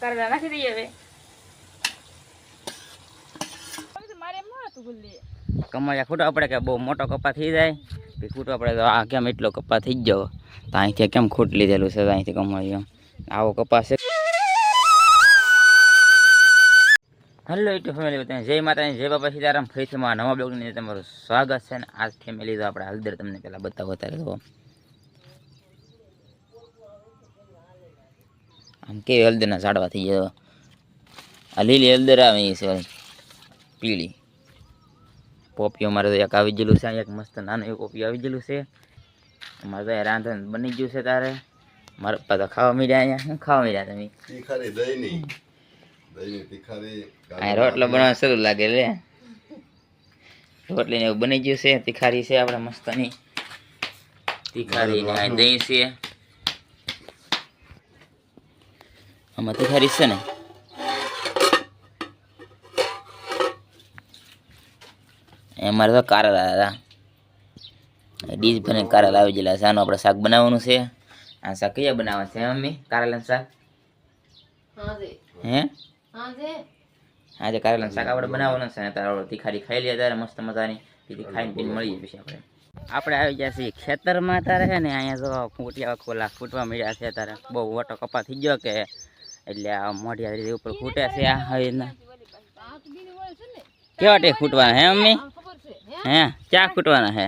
કારેલા નાખી દઈએ હવે કમળિયા ખૂટો આપણે કે બહુ મોટો કપા થઈ જાય પછી ખૂટો આપણે તો આ કેમ એટલો કપા થઈ જ ગયો? તો અહીંથી કેમ ખૂટ લીધેલું છે અહીંથી કમળિયું આવો કપા છે. હલો યુટ્યુબ ફેમિલી બધા જય માતાજી જય બાપા સીતારામ. ફરીથી મારા નવા બ્લોગની તમારું સ્વાગત છે ને આજ ફેમિલી તો આપણે હલદર તમને પહેલાં બતાવો અત્યારે તો. આમ કેવી હળદરના ઝાડવા થઈ ગયા આ લીલી હળદર આવે છે પીળી. પોપીઓ મારે તો એક આવી ગયેલું છે એક મસ્ત નાનું એવું પોપી આવી ગયેલું છે. મારે તો રાંધણ બની ગયું છે તારે. મારા પપ્પા તો ખાવા મીડ્યા અહીંયા. શું ખાવા મીડ્યા તમે? અહીંયા રોટલો બનાવવા શરૂ લાગે લે. રોટલી ને એવું બની ગયું છે તીખારી છે આપણે મસ્તની. તીખારી દહીં છે. આમાં તીખારી છે ને. અમારે તો કારેલા હતા. ડીશ ભરીને કારેલા આવી ગયેલા છે. આનું આપણે શાક બનાવવાનું છે. આ શાક કયા બનાવવાનું છે મમ્મી? કારેલાનું શાક? હે? આજે કારેલાનું શાક આપણે બનાવવાનું છે. તારે તીખારી ખાઈ લઈએ ત્યારે મસ્ત મજાની પછી ખાઈને પીને મળીએ પછી આપણે. આપણે આવી ગયા છીએ ખેતરમાં તારે છે ને. અહીંયા જો ફૂટિયા ખોલા ફૂટવા મળ્યા છે તારે બહુ મોટો કપા થઈ ગયો કે એટલે આ મોઢિયા રીતે ઉપર ફૂટે છે આ હવે કેવા ટેક ફૂટવાના હે મમ્મી? હે? ક્યાં ફૂટવાના હે?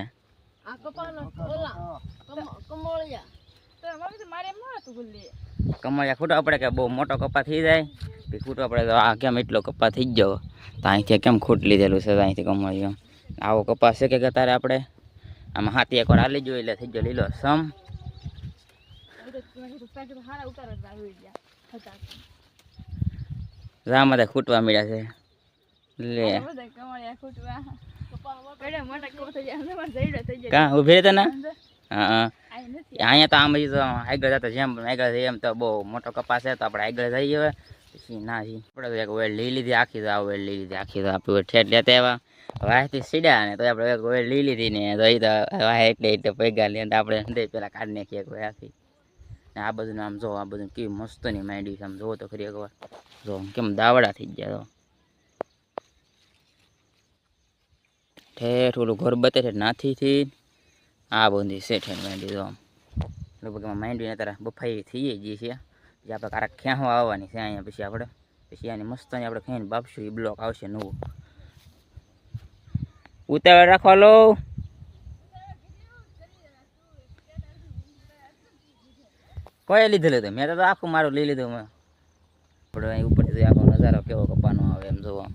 કમળિયા. ખૂટવા પડે કે બહુ મોટો કપા થઈ જાય? પછી ખૂટવા પડે તો આ કેમ એટલો કપા થઈ ગયો? તો અહીંથી કેમ ખૂટ લીધેલું છે અહીંથી કમળિયો? આવો કપા છે કે તારે આપણે? આમાં હાથી એકવાર હાલી જોઈએ એટલે થઈ ગયો લીલો સમ. રામાં તો ખૂટવા મળ્યા છે. લે. કાં ઊભી રહેતા ને? હા અહીંયા તો આમ તો આગળ જતા જેમ આગળ જઈએ એમ તો બહુ મોટો કપાસ છે તો આપણે આગળ જઈએ હવે. પછી ના જઈએ. આપણે તો એક વેળ લઈ લીધી આખી તો આ વેળ લઈ લીધી આખી તો આપણે લેતા એવા વાહથી સીડ્યા ને તો આપણે વેળ લઈ લીધી ને તો એ તો વાહ એટલે પૈગા તો આપણે પેલા કાઢી નાખીએ આખી ને આ બધું આમ જો, આ બધું કેવી મસ્તની માંડી છે. આમ જોવો તો ખરી એકવાર. જો કેમ દાવડા થઈ ગયા તો ઠેઠ ઓલું ઘર બતે છે, નાથીથી. આ બધી છે માંડી આમ લગભગ એમાં માંડવીને તારા બફાઈ થઈ જઈએ છીએ પછી આપણે કારા ખેંહો આવવાની છે અહીંયા પછી આપણે. પછી આની મસ્તની આપણે ખાઈને બાપશું એ બ્લોક આવશે નવું. ઉતાવળ રાખવા લો. કોઈ લીધેલું હતું? મેં તો આખું મારું લઈ લીધું મેં આપણે અહીં ઉપરથી આખો નજારો કેવો કપાનો આવે એમ જોવા.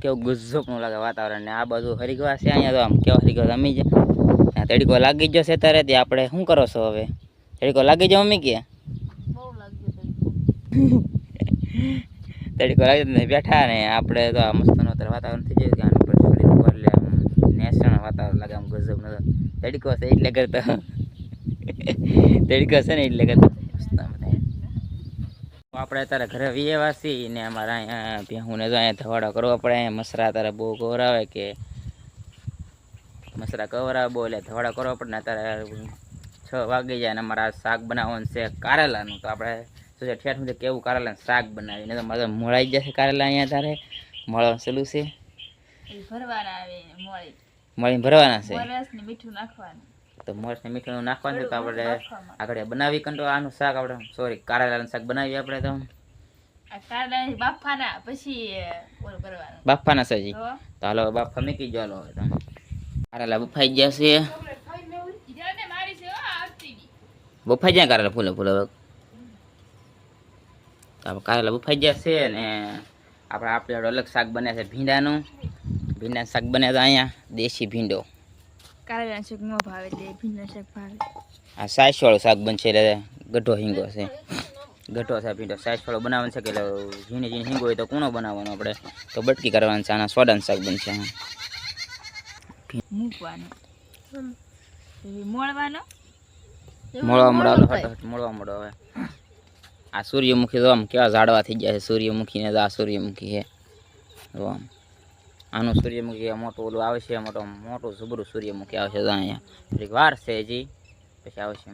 કેવું ગુજ્જોપનું લાગે વાતાવરણ ને આ બધું હરિગવા છે અહીંયા તો આમ કેવો હરિગવા રમી જાય ત્યાં તડકો લાગી જશે તારે તે આપણે શું કરો છો હવે? તડકો લાગી જાય મમ્મી કે? તડીકો લાગી બેઠા ને આપણે તો આ મસ્તનું અત્યારે વાતાવરણ થઈ જાય કે આનું ઉપર શરીર ઉપર એટલે આમ નેસણ વાતાવરણ લાગે ગજબ નતો તડકો છે એટલે કરતો. તડકો છે ને એટલે કરતો. આપણે અત્યારે ઘરે વિયેવાસી ને અમારા અહીંયા ભેહુને જો અહીંયા ધવાડો કરવો પડે. અહીંયા મસરા અત્યારે બહુ ગોરાવે કે મસરા કવરાવે બહુ એટલે ધવાડો કરવો પડે ને અત્યારે છ વાગી જાય ને અમારા શાક બનાવવાનું છે કારેલાનું. તો આપણે શું છે, ઠેઠ સુધી કેવું કારેલાનું શાક બનાવીને તો મારે તો જશે કારેલા અહીંયા તારે. મળવાનું સલું છે. ભરવાના આવે, મોળી. મળીને ભરવાના છે. તો મરચ ને મીઠું નાખવાનું છે તો આપણે આગળ બનાવી કંટો આનું શાક આપણે. સોરી કારેલાનું શાક બનાવી આપણે તો. બાફાના પછી બાફાના તો? હાલો બાફા મૂકી જો હાલો તમે કારેલા બફાઈ ગયા છે. બફાઈ જાય કારેલા ફૂલો ફૂલે કારેલા બફાઈ ગયા છે ને આપણે આપણે અલગ શાક બન્યા છે ભીંડાનું. ભીંડાનું શાક બને તો અહીંયા દેશી ભીંડો. કારેલા શાક ન ભાવે તે ભીંડા શાક ભાવે. આ સાસવાળું શાક બનશે એટલે ગઢો હિંગો છે. ગઢો છે ભીંડો. સાસવાળો બનાવવાનું છે કે એટલે ઝીણી ઝીણી હિંગો હોય તો કૂણો બનાવવાનો આપણે. તો બટકી કરવાનું છે આના સોડાનું શાક બનશે મૂકવાનું. પછી મોળવાનો? મળવા મળો હટ મળવા મળો હવે. આ સૂર્યમુખી તો આમ કેવા ઝાડવા થઈ ગયા છે. સૂર્યમુખી ને તો આ સૂર્યમુખી છે. આમ. આનું સૂર્યમુખી મોટું ઓલું આવે છે મોટો મોટું ઝુબરું સૂર્યમુખી આવે છે તો અહીંયા. થોડીક વાર છે હજી પછી આવશે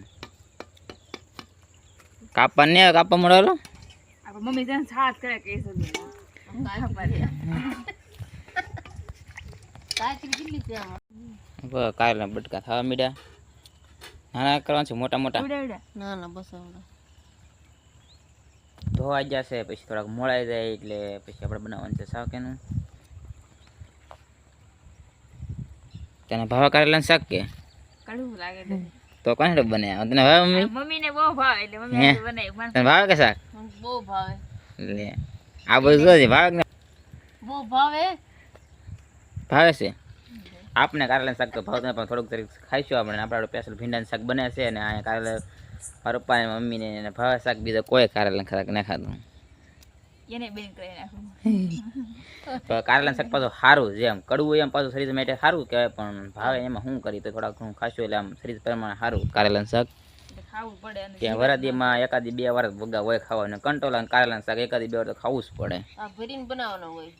કાપા ને કાપા મળેલો મમ્મી ત્યાં સાથ કરે કે એ સુધી બસ કારેલા બટકા થવા મીડ્યા. નાના કરવાનું છે મોટા મોટા. ઉડે ઉડે. ના ના બસ ધોવા જશે પછી થોડાક મોળાઈ જાય એટલે પછી આપણે બનાવવાનું છે સાવ એનું. તને ભાવ કરેલા શાક કે? કડવું લાગે તો કોને બને તને ભાવે મમ્મી? મમ્મી ને બહુ ભાવે એટલે મમ્મી બનાવી તને ભાવે કે શાક? બહુ ભાવે. લે આ બધું જો છે? ભાવે ના? બહુ ભાવે? ભાવે છે? આપણે કારેલા શાક તો ભાવતું પણ થોડુંક તરીક ખાઈશું આપણે. આપણે સ્પેશિયલ ભીંડાનું શાક બને છે અને અહીંયા કારેલા મમ્મીને એને ભાવે શાક. બીજો કોઈ કારેલા શાક ના ખાતું. એને બેન કરી નાખું તો કારેલા શાક પાછું સારું છે એમ કડવું એમ પાછું શરીર માટે સારું કહેવાય પણ ભાવે એમાં શું કરી તો થોડાક ઘણું ખાશું એટલે આમ શરીર પ્રમાણે સારું. કારેલા શાક? ખાવું પડે ત્યાં વરાદીમાં એકાદી બે વાર ભગા હોય ખાવાનું કંટોલા અને કારેલા શાક એકાદી બે વાર તો ખાવું જ પડે. આ ભરીને બનાવવાનો હોય.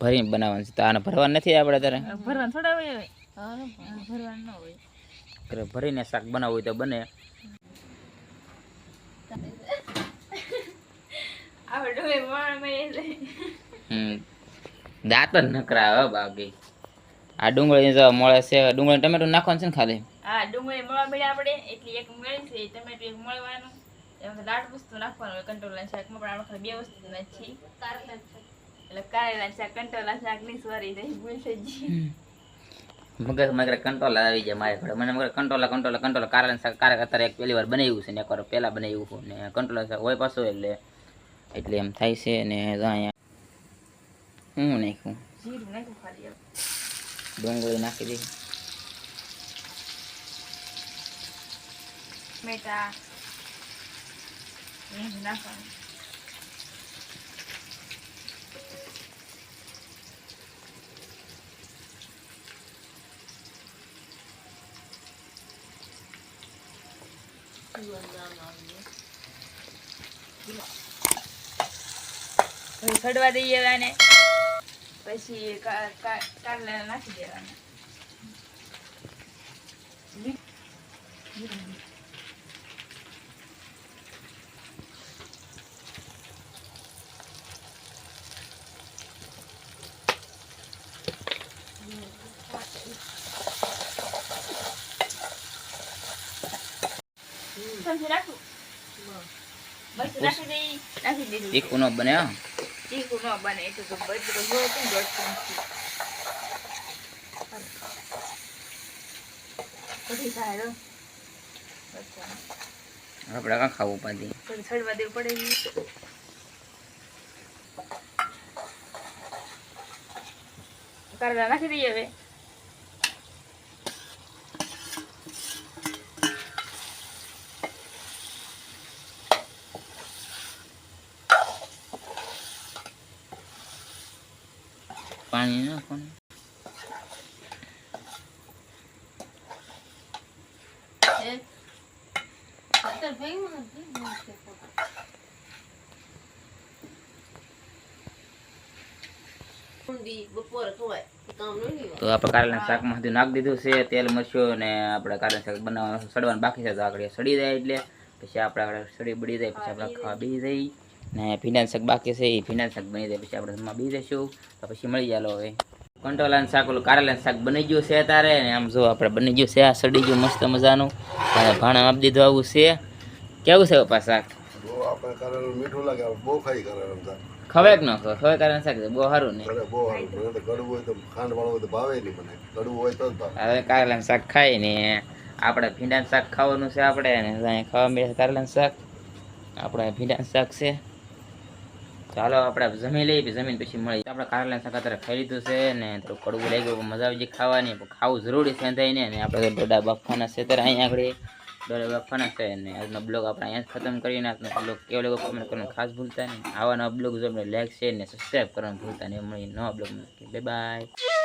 ભરીને બનાવવાનું છે તો આને ભરવા નથી આપણે તારે ભરવાનું થોડા હોય હવે. હા ને ભરવાનું ન હોય. ભરીને શાક બનાવવું હોય તો બને આપણે ડોહે વણ મળી હમ દાંત જ નકરા હવે બાકી આ ડુંગળી જો મળે છે ડુંગળી ટમેટું નાખવાનું છે ને ખાલી? હા ડુંગળી મળવા મળ્યા આપણે એટલે એક મળી છે ટમેટું એક મળવાનું. એમાં દાટ વસ્તુ નાખવાનું હોય કંટોલા શાકમાં પણ આપણે ખાલી બે વસ્તુ નાખી એટલે કારેલા શાક કંટ્રોલ શાકની સોરી રહી ભૂલ થઈ ગઈ. મગજ મગર કંટ્રોલ આવી જાય મારે ઘરે. મને મગર કંટ્રોલ કંટ્રોલ કંટોલા કારેલા શાક કારે અત્યારે એક પહેલી વાર બનાવ્યું છે ને એક વાર પહેલા બનાવ્યું હતું ને કંટ્રોલ શાક હોય પાછું એટલે એટલે એમ થાય છે ને જો અહીંયા હું નાખ્યું જીરું નાખું ખાલી હવે. ડુંગળી નાખી દઈ ટમેટા લીંબુ નાખવાનું પછી સડવા દઈએ હવે આને. પછી કા- કા- કારેલા નાખી દેવાના. સમજી નાખું બસ તીખું ન બને એટલું તો બધું તો જોયું હતું દોઢ ચમચી. પછી થાય આપણે કાં ખાવું પાડી પછી સડવા દેવું પડે. કારેલા નાખી દઈએ હવે પાણી નાખવાનું એ અત્યારે ભેગું નથી બહુ છે ખોટું. ઊંધી બપોરે ખવાય કામ ન નાખવાનું. આપણે કારેલા શાકમાં નાખી દીધું છે, તેલ, મરચું અને આપણે કારેલા શાક બનાવવાનું સડવાનું બાકી તો આગળ સડી જાય એટલે પછી આગળ સડી બળી જાય, પછી આપણે ખાવા બેસી જઈ ને ભીંડાનું શાક બાકી છે એ ભીંડાનું શાક બની જાય પછી આપણે જમવા બી જઈશું તો પછી મળી જાય હવે. કંટોલાનું શાક ઓલું કારેલાનું શાક બની ગયું છે તારે ને આમ જો આપણે બની ગયું છે આ સડી ગયું મસ્ત મજાનું. અને ભાણા આપી દીધું આવું છે. કેવું છે પપ્પા શાક? મીઠું લાગે બહુ ખાઈ કરેલું શાક. ખવાય કે ન ખવાય? ખવાય શાક બહુ સારું ને? બહુ સારું કડવું હોય તો ખાંડ વાળું હોય તો ભાવે નહીં મને. કડવું હોય તો હવે કારેલાનું શાક ખાઈ ને આપણે ભીંડાનું શાક ખાવાનું છે આપણે ને ખાવા મળે કારેલાનું શાક. આપણે ભીંડાનું શાક છે. ચાલો આપણે જમી લઈએ જમીન પછી મળી આપણે કારેલાનું શાક અત્યારે ખાઈ લીધું છે ને થોડું કડવું લાગ્યું ગયું મજા આવી ગઈ ખાવાની. ખાવું જરૂરી છે થઈને ને આપણે દોડા ડોડા બાફવાના છે ત્યારે અહીંયા આગળ. ડોડા બાફવાના છે ને આજનો બ્લોગ આપણે અહીંયા ખતમ કરીને આજનો બ્લોગ કેવો લાગ્યો કમેન્ટ કરવાનું ખાસ ભૂલતા નહીં. આવા નવા બ્લોગ જો આપણે લાઈક શેર ને સબસ્ક્રાઈબ કરવાનું ભૂલતા નહીં. મળી નવા બ્લોગ બાય બાય